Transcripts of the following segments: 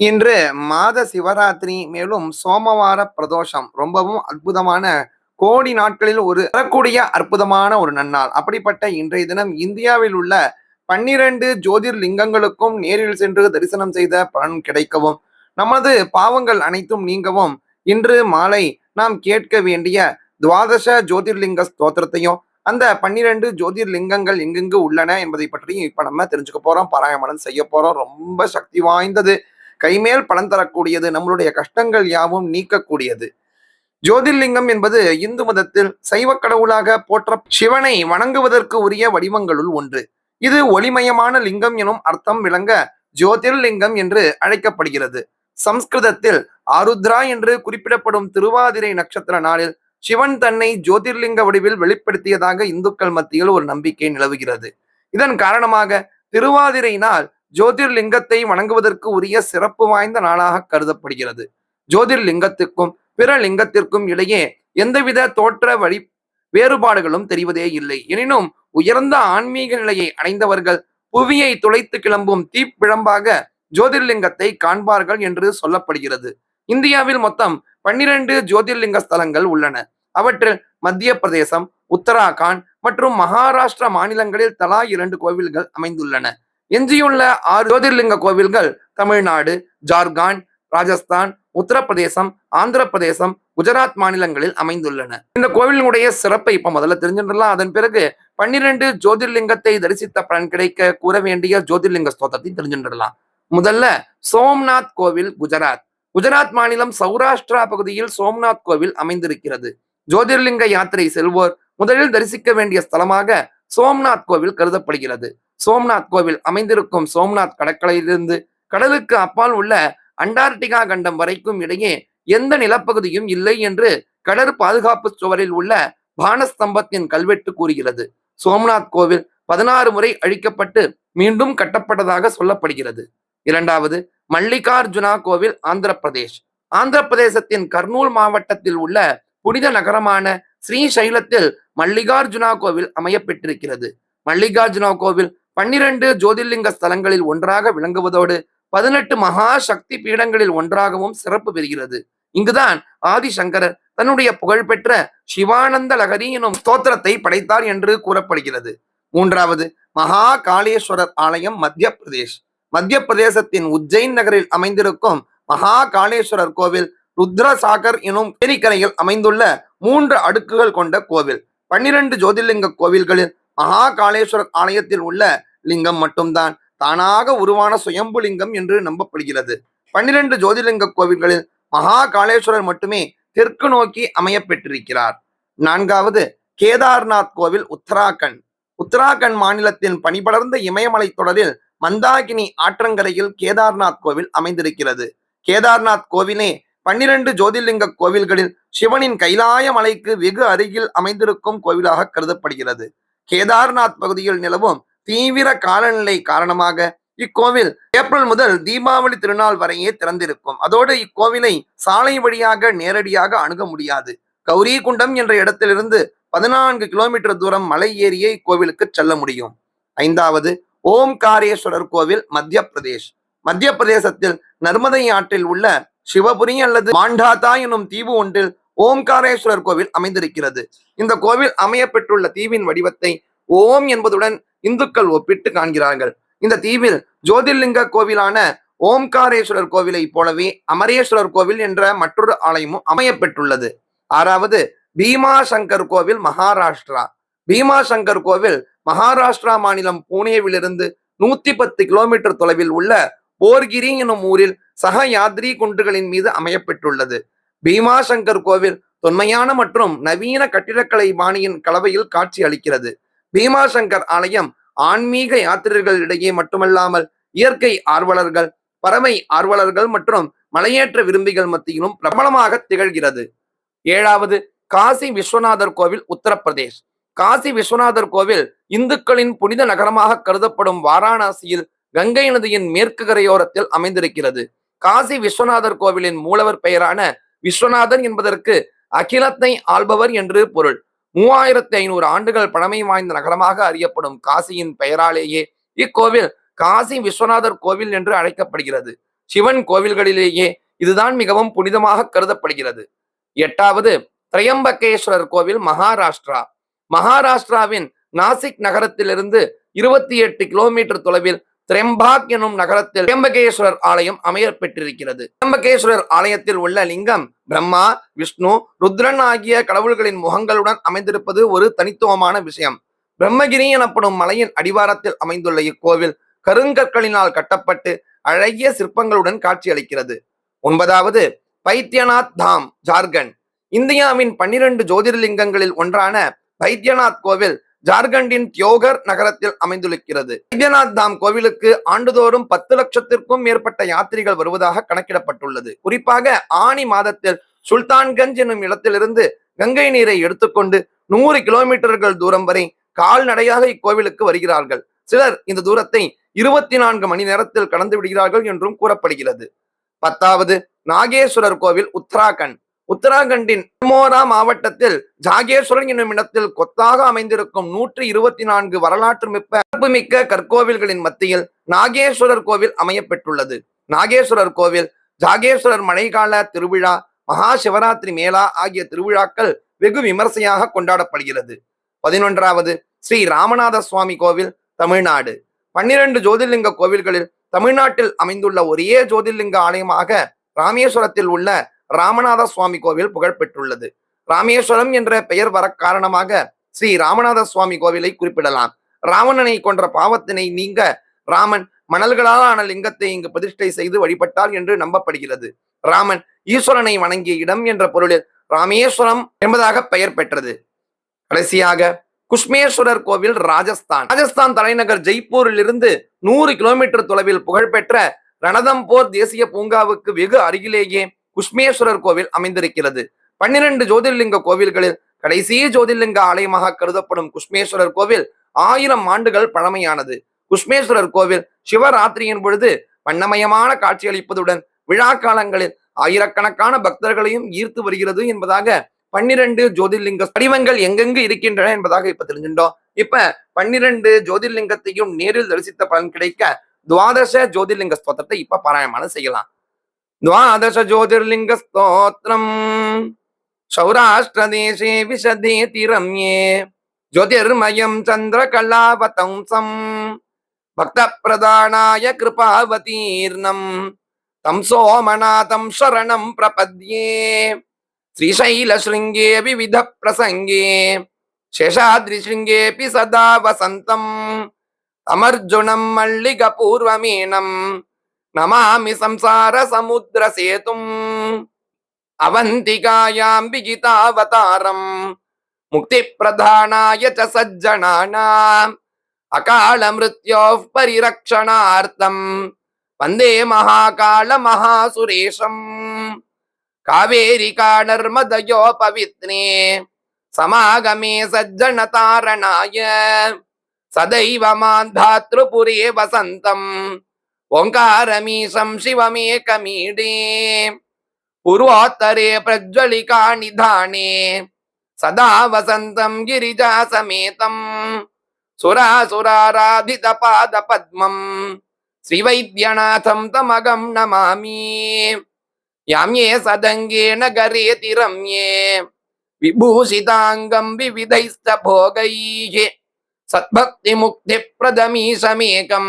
இன்று மாத சிவராத்திரி மேலும் சோமவார பிரதோஷம். ரொம்பவும் அற்புதமான கோடி நாட்களில் ஒரு வரக்கூடிய அற்புதமான ஒரு நன்னாள். அப்படிப்பட்ட இன்றைய தினம் இந்தியாவில் உள்ள பன்னிரண்டு ஜோதிர்லிங்கங்களுக்கும் நேரில் சென்று தரிசனம் செய்த பலன் கிடைக்கவும் நமது பாவங்கள் அனைத்தும் நீங்கவும் இன்று மாலை நாம் கேட்க வேண்டிய துவாதச ஜோதிர்லிங்க ஸ்தோத்திரத்தையும் அந்த பன்னிரண்டு ஜோதிர்லிங்கங்கள் எங்கெங்கு உள்ளன என்பதை பற்றியும் இப்ப நம்ம தெரிஞ்சுக்க போறோம் பாராயணம் செய்ய போறோம். ரொம்ப சக்தி வாய்ந்தது. கைமேல் பலன் தரக்கூடியது நம்மளுடைய கஷ்டங்கள் யாவும் நீக்கக்கூடியது. ஜோதிர்லிங்கம் என்பது இந்து மதத்தில் சைவ கடவுளாக போற்ற சிவனை வணங்குவதற்கு உரிய வடிவங்களுள் ஒன்று. இது ஒளிமயமான லிங்கம் எனும் அர்த்தம் விளங்க ஜோதிர்லிங்கம் என்று அழைக்கப்படுகிறது. சம்ஸ்கிருதத்தில் ஆருத்ரா என்று குறிப்பிடப்படும் திருவாதிரை நட்சத்திர நாளில் சிவன் தன்னை ஜோதிர்லிங்க வடிவில் வெளிப்படுத்தியதாக இந்துக்கள் மத்தியில் ஒரு நம்பிக்கை நிலவுகிறது. இதன் காரணமாக திருவாதிரை நாள் ஜோதிர்லிங்கத்தை வணங்குவதற்கு உரிய சிறப்பு வாய்ந்த நாளாக கருதப்படுகிறது. ஜோதிர்லிங்கத்திற்கும் பிற லிங்கத்திற்கும் இடையே எந்தவித தோற்ற வழி வேறுபாடுகளும் தெரிவதே இல்லை. எனினும் உயர்ந்த ஆன்மீக நிலையை அடைந்தவர்கள் புவியை துளைத்து கிளம்பும் தீப்பிழம்பாக ஜோதிர்லிங்கத்தை காண்பார்கள் என்று சொல்லப்படுகிறது. இந்தியாவில் மொத்தம் பன்னிரண்டு ஜோதிர்லிங்க ஸ்தலங்கள் உள்ளன. அவற்றில் மத்திய பிரதேசம் உத்தராகண்ட் மற்றும் மகாராஷ்டிரா மாநிலங்களில் தலா இரண்டு கோவில்கள் அமைந்துள்ளன. எஞ்சியுள்ள ஆறு ஜோதிர்லிங்க கோவில்கள் தமிழ்நாடு ஜார்க்கண்ட் ராஜஸ்தான் உத்தரப்பிரதேசம் ஆந்திர பிரதேசம் குஜராத் மாநிலங்களில் அமைந்துள்ளன. இந்த கோவிலினுடைய சிறப்பை இப்ப முதல்ல தெரிஞ்சுடலாம் அதன் பிறகு பன்னிரண்டு ஜோதிர்லிங்கத்தை தரிசித்த பலன் கிடைக்க கூற வேண்டிய ஜோதிர்லிங்க ஸ்தோத்திரத்தை தெரிஞ்சுடலாம் முதல்ல சோம்நாத் கோவில் குஜராத். குஜராத் மாநிலம் சௌராஷ்டிரா பகுதியில் சோம்நாத் கோவில் அமைந்திருக்கிறது. ஜோதிர்லிங்க யாத்திரை செல்வோர் முதலில் தரிசிக்க வேண்டிய ஸ்தலமாக சோம்நாத் கோவில் கருதப்படுகிறது. சோம்நாத் கோவில் அமைந்திருக்கும் சோம்நாத் கடற்கரையிலிருந்து கடலுக்கு அப்பால் உள்ள அண்டார்டிகா கண்டம் வரைக்கும் இடையே எந்த நிலப்பகுதியும் இல்லை என்று கடற் பாதுகாப்பு சுவரில் உள்ள பானஸ்தம்பத்தின் கல்வெட்டு கூறுகிறது. சோம்நாத் கோவில் பதினாறு முறை அழிக்கப்பட்டு மீண்டும் கட்டப்பட்டதாக சொல்லப்படுகிறது. இரண்டாவது மல்லிகார்ஜுனா கோவில் ஆந்திர பிரதேஷ் ஆந்திர பிரதேசத்தின் கர்னூல் மாவட்டத்தில் உள்ள புனித நகரமான ஸ்ரீசைலத்தில் மல்லிகார்ஜுனா கோவில் அமையப்பெற்றிருக்கிறது. மல்லிகார்ஜுனா கோவில் பன்னிரண்டு ஜோதிர்லிங்க ஸ்தலங்களில் ஒன்றாக விளங்குவதோடு பதினெட்டு மகா சக்தி பீடங்களில் ஒன்றாகவும் சிறப்பு பெறுகிறது. இங்குதான் ஆதிசங்கரர் தன்னுடைய புகழ்பெற்ற சிவானந்த லகரி எனும் ஸ்தோத்திரத்தை படைத்தார் என்று கூறப்படுகிறது. மூன்றாவது மகா காளேஸ்வரர் ஆலயம் மத்திய பிரதேஷ் மத்திய பிரதேசத்தின் உஜ்ஜைன் நகரில் அமைந்திருக்கும் மகா காளேஸ்வரர் கோவில் ருத்ரசாகர் எனும் ஏரிக்கரையில் அமைந்துள்ள மூன்று அடுக்குகள் கொண்ட கோவில். பன்னிரண்டு ஜோதிர்லிங்க கோவில்களில் மகா காளேஸ்வரர் ஆலயத்தில் உள்ள லிங்கம் மட்டும்தான். தானாக உருவான சுயம்பு லிங்கம் என்று நம்பப்படுகிறது. பன்னிரண்டு ஜோதிலிங்க கோவில்களில் மகா காளேஸ்வரர் மட்டுமே தெற்கு நோக்கி அமைய பெற்றிருக்கிறார் நான்காவது கேதார்நாத் கோவில் உத்தராகண்ட். உத்தராகண்ட் மாநிலத்தின் பனிபடர்ந்த இமயமலை தொடரில் மந்தாகினி ஆற்றங்கரையில் கேதார்நாத் கோவில் அமைந்திருக்கிறது. கேதார்நாத் கோவிலே பன்னிரண்டு ஜோதிர்லிங்க கோவில்களில் சிவனின் கைலாய மலைக்கு வெகு அருகில் அமைந்திருக்கும் கோவிலாக கருதப்படுகிறது. கேதார்நாத் பகுதியில் நிலவும் தீவிர காலநிலை காரணமாக இக்கோவில் ஏப்ரல் முதல் தீபாவளி திருநாள் வரையே திறந்திருக்கும். அதோடு இக்கோவிலை சாலை வழியாக நேரடியாக அணுக முடியாது. கௌரி குண்டம் என்ற இடத்திலிருந்து பதினான்கு கிலோமீட்டர் தூரம் மலை ஏறியே இக்கோவிலுக்கு செல்ல முடியும். ஐந்தாவது ஓம்காரேஸ்வரர் கோவில் மத்திய பிரதேஷ் மத்திய பிரதேசத்தில் நர்மதை ஆற்றில் உள்ள சிவபுரி அல்லது மாண்டாதா எனும் தீவு ஒன்றில் ஓம்காரேஸ்வரர் கோவில் அமைந்திருக்கிறது. இந்த கோவில் அமைய பெற்றுள்ள தீவின் வடிவத்தை ஓம் என்பதுடன் இந்துக்கள் ஒப்பிட்டு காண்கிறார்கள். இந்த தீவில் ஜோதிர்லிங்க கோவிலான ஓம்காரேஸ்வரர் கோவிலை போலவே அமரேஸ்வரர் கோவில் என்ற மற்றொரு ஆலயமும் அமைய பெற்றுள்ளது ஆறாவது பீமாசங்கர் கோவில் மகாராஷ்டிரா. பீமாசங்கர் கோவில் மகாராஷ்டிரா மாநிலம் பூனேவிலிருந்து நூத்தி பத்து கிலோமீட்டர் தொலைவில் உள்ள போர்கிரி எனும் ஊரில் சக யாத்ரி குன்றுகளின் மீது அமையப்பெற்றுள்ளது. பீமாசங்கர் கோவில் தொன்மையான மற்றும் நவீன கட்டிடக்கலை பாணியின் கலவையில் காட்சி அளிக்கிறது. பீமாசங்கர் ஆலயம் ஆன்மீக யாத்திரிகளிடையே மட்டுமல்லாமல் இயற்கை ஆர்வலர்கள் பறவை ஆர்வலர்கள் மற்றும் மலையேற்ற விரும்பிகள் மத்தியிலும் பிரபலமாக திகழ்கிறது. ஏழாவது காசி விஸ்வநாதர் கோவில் உத்தரப்பிரதேஷ். காசி விஸ்வநாதர் கோவில் இந்துக்களின் புனித நகரமாக கருதப்படும் வாராணசியில் கங்கை நதியின் மேற்கு கரையோரத்தில் அமைந்திருக்கிறது. காசி விஸ்வநாதர் கோவிலின் மூலவர் பெயரான விஸ்வநாதன் என்பதற்கு அகிலத்தை ஆள்பவர் என்று பொருள். மூவாயிரத்தி ஐநூறு ஆண்டுகள் பழமை வாய்ந்த நகரமாக அறியப்படும் காசியின் பெயராலேயே இக்கோவில் காசி விஸ்வநாதர் கோவில் என்று அழைக்கப்படுகிறது. சிவன் கோவில்களிலேயே இதுதான் மிகவும் புனிதமாக கருதப்படுகிறது. எட்டாவது திரையம்பகேஸ்வரர் கோவில் மகாராஷ்டிரா. மகாராஷ்டிராவின் நாசிக் நகரத்திலிருந்து இருபத்தி எட்டு கிலோமீட்டர் தொலைவில் திரம்பாக் எனும் நகரத்தில் திரம்பகேஸ்வரர் ஆலயம் அமைய பெற்றிருக்கிறது திரம்பகேஸ்வரர் ஆலயத்தில் உள்ள லிங்கம் பிரம்மா விஷ்ணு ருத்ரன் ஆகிய கடவுள்களின் முகங்களுடன் அமைந்திருப்பது ஒரு தனித்துவமான விஷயம். பிரம்மகிரி எனப்படும் மலையின் அடிவாரத்தில் அமைந்துள்ள இக்கோவில் கருங்கற்களினால் கட்டப்பட்டு அழகிய சிற்பங்களுடன் காட்சியளிக்கிறது. ஒன்பதாவது பைத்யநாத் தாம் ஜார்க்கண்ட். இந்தியாவின் பன்னிரண்டு ஜோதிர்லிங்கங்களில் ஒன்றான பைத்யநாத் கோவில் ஜார்க்கண்டின் தியோகர் நகரத்தில் அமைந்துள்ளது. வைத்தியநாத் தாம் கோவிலுக்கு ஆண்டுதோறும் பத்து லட்சத்திற்கும் மேற்பட்ட யாத்திரிகள் வருவதாக கணக்கிடப்பட்டுள்ளது. குறிப்பாக ஆணி மாதத்தில் சுல்தான்கஞ்ச் என்னும் இடத்திலிருந்து கங்கை நீரை எடுத்துக்கொண்டு நூறு கிலோமீட்டர்கள் தூரம் வரை கால்நடையாக இக்கோவிலுக்கு வருகிறார்கள். சிலர் இந்த தூரத்தை இருபத்தி நான்கு மணி நேரத்தில் கடந்து விடுகிறார்கள் என்றும் கூறப்படுகிறது. பத்தாவது நாகேஸ்வரர் கோவில் உத்தராகண்ட். உத்தராகண்டின் மோரா மாவட்டத்தில் ஜாகேஸ்வரன் என்னும் இடத்தில் கொத்தாக அமைந்திருக்கும் நூற்றி இருபத்தி நான்கு வரலாற்று மிக்க மிக்க கற்கோவில்களின் மத்தியில் நாகேஸ்வரர் கோவில் அமையப்பெற்றுள்ளது. நாகேஸ்வரர் கோவில் ஜாகேஸ்வரர் மழைக்கால திருவிழா மகா சிவராத்திரி மேளா ஆகிய திருவிழாக்கள் வெகு விமர்சையாக கொண்டாடப்படுகிறது. பதினொன்றாவது ஸ்ரீ ராமநாத சுவாமி கோவில் தமிழ்நாடு. பன்னிரண்டு ஜோதிர்லிங்க கோவில்களில் தமிழ்நாட்டில் அமைந்துள்ள ஒரே ஜோதிர்லிங்க ஆலயமாக ராமேஸ்வரத்தில் உள்ள ராமநாத சுவாமி கோவில் புகழ் பெற்றுள்ளது ராமேஸ்வரம் என்ற பெயர் வர காரணமாக ஸ்ரீ ராமநாத சுவாமி கோவிலை குறிப்பிடலாம். ராவணனை கொன்ற பாவத்தினை நீங்க ராமன் மணல்களால் ஆன லிங்கத்தை இங்கு பிரதிஷ்டை செய்து வழிபட்டார் என்று நம்பப்படுகிறது. ராமன் ஈஸ்வரனை வணங்கிய இடம் என்ற பொருளில் ராமேஸ்வரம் என்பதாக பெயர் பெற்றது. கடைசியாக குஷ்மேஸ்வரர் கோவில் ராஜஸ்தான். ராஜஸ்தான் தலைநகர் ஜெய்ப்பூரில் இருந்து நூறு கிலோமீட்டர் தொலைவில் புகழ்பெற்ற ரணதம்போர் தேசிய பூங்காவுக்கு வெகு அருகிலேயே குஷ்மேஸ்வரர் கோவில் அமைந்திருக்கிறது. பன்னிரண்டு ஜோதிர்லிங்க கோவில்களில் கடைசி ஜோதிர்லிங்க ஆலயமாக கருதப்படும் குஷ்மேஸ்வரர் கோவில் ஆயிரம் ஆண்டுகள் பழமையானது. குஷ்மேஸ்வரர் கோவில் சிவராத்திரியின் பொழுது வண்ணமயமான காட்சியளிப்பதுடன் விழா காலங்களில் ஆயிரக்கணக்கான பக்தர்களையும் ஈர்த்து வருகிறது என்பதாக பன்னிரண்டு ஜோதிர்லிங்க படிவங்கள் எங்கெங்கு இருக்கின்றன என்பதாக இப்ப தெரிஞ்சுட்டோம். இப்ப பன்னிரண்டு ஜோதிர்லிங்கத்தையும் நேரில் தரிசித்த பலன் கிடைக்க துவாதச ஜோதிர்லிங்க ஸ்தோத்திரத்தை இப்ப பாராயணமான செய்யலாம். ద్వాదశ జ్యోతిర్లింగ స్తోత్రం సౌరాష్ట్ర దేశే విశదేతి రమ్యే జ్యోతిర్మయం చంద్రకళావతంసం భక్తప్రదానాయ కృపావతీర్ణం తం సోమనాథం శరణం ప్రపద్యే శ్రీశైల శృంగే వివిధ ప్రసంగే శేషాద్రి శృంగే సదా వసంతం అమర్జునం మల్లిగ పూర్వమీనం நமாமி சம்சார சமுத்திர சேதும் அவந்திகாயாம் விகிதாவதாரம் முக்தி பிரதானாய ச சஜ்ஜனானாம் அகால மிருத்யோப் பரிரக்ஷணார்த்தம் வந்தே மகாகால மகாசுரேஷம் காவேரிகா நர்மதயோபவித்னே சமாகமே சஜ்ஜனதாரணாய சதைவமாந்தாத்ருபுரே வசந்தம் ఓంకారమీసం శివమేకమీడే పూర్వోత్తరే ప్రజ్వలికా నిధానే సదా వసంతం గిరిజా సమేతం సురాసురారాధిత పాద పద్మం శ్రీవైద్యనాథం తమగం నమామి యామ్యే సదంగేణ గరేతి రమ్యే విభూషితాంగం వివిధైశ్చ భోగైః సద్భక్తిముక్తిప్రదమీశమేకం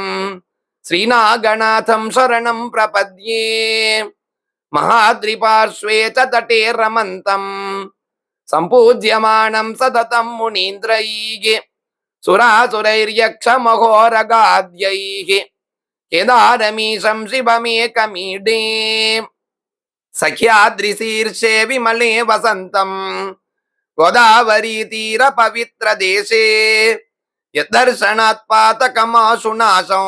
శ్రీనాగణాథం శరణం ప్రపద్యే. మహాద్రిపార్శ్వే తటే రమంతం. సంపూజ్యమాణం సతతం మునీంద్రై. సురాసురైర్యక్షమఘోరగాద్యై. కేదారమీశం శివమేకమీడే. సఖ్యాద్రిశీర్షే విమలే వసంతం. గోదావరీ తీర పవిత్ర దేశే. యదర్శనాత్ పాతకమాశునాశం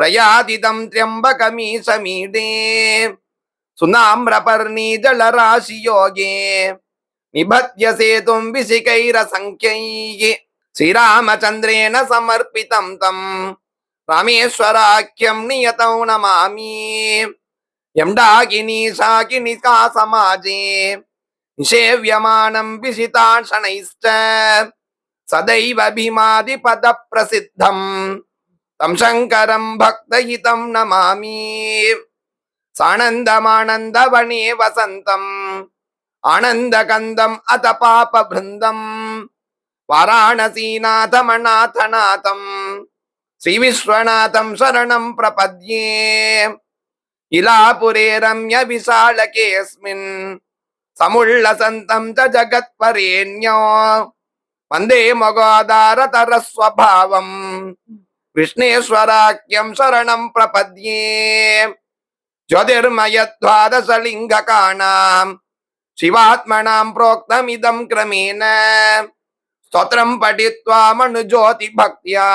பிரயாதிதம் திரியம்பகமீ சமீடே. சுனாமிரபர்ணீஜலராசியோகே நிபத்திய சேதும் விசிகைர சங்கியை ஸ்ரீராமச்சந்திரேன சமர்ப்பிதம் தம். ராமேஸ்வராக்கியம் நியதௌ நமாமி. எம்டாகினி சாகினி கா சமாஜே. நிஷேவியமானம் விசிதாஷணைஷ்ட சதைவபிமாதி பத பிரசித்தம் தம் சங்கரம் பக்தஹிதம் நமாமி. சானந்தமானந்தவனே வசந்தம். ஆனந்த கந்தம் அத பாப பிருந்தம். வாராணசீநாதமநாதநாதம். ஸ்ரீவிஸ்வநாதம் சரணம் பிரபத்யே. இலாபுரே ரம்ய விசாலகேஸ்மின். சமுள்ளசந்தம் ஜகத்வரேண்யோ. வந்தே மகோதாரதரஸ்வபாவம். விஷ்ணேஸ்வராக்கியம் சரணம் பிரபத்யே. ஜோதிர்மயத்வாதசலிங்ககாணாம். சிவாத்மனாம் புரோக்தமிதம் கிரமேண. ஸ்தோத்திரம் படித்வா மனு ஜோதி பக்தியா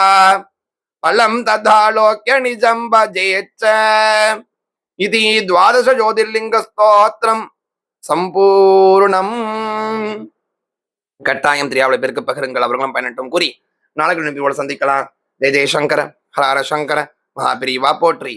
பலம் ததாலோக்கிய நிஜம் பஜேச்ச. இது துவாதச ஜோதிர்லிங்க ஸ்தோத்திரம் சம்பூர்ணம். கட்டாயம் தெரியாவில பேருக்கு பகிருங்கள் அவர்களும் பயனட்டும். கூறி நாளைக்கு போல சந்திக்கலாம். ஜெய ஜெயசங்கர ஹரஹர சங்கர மகாபிரிவா போற்றி.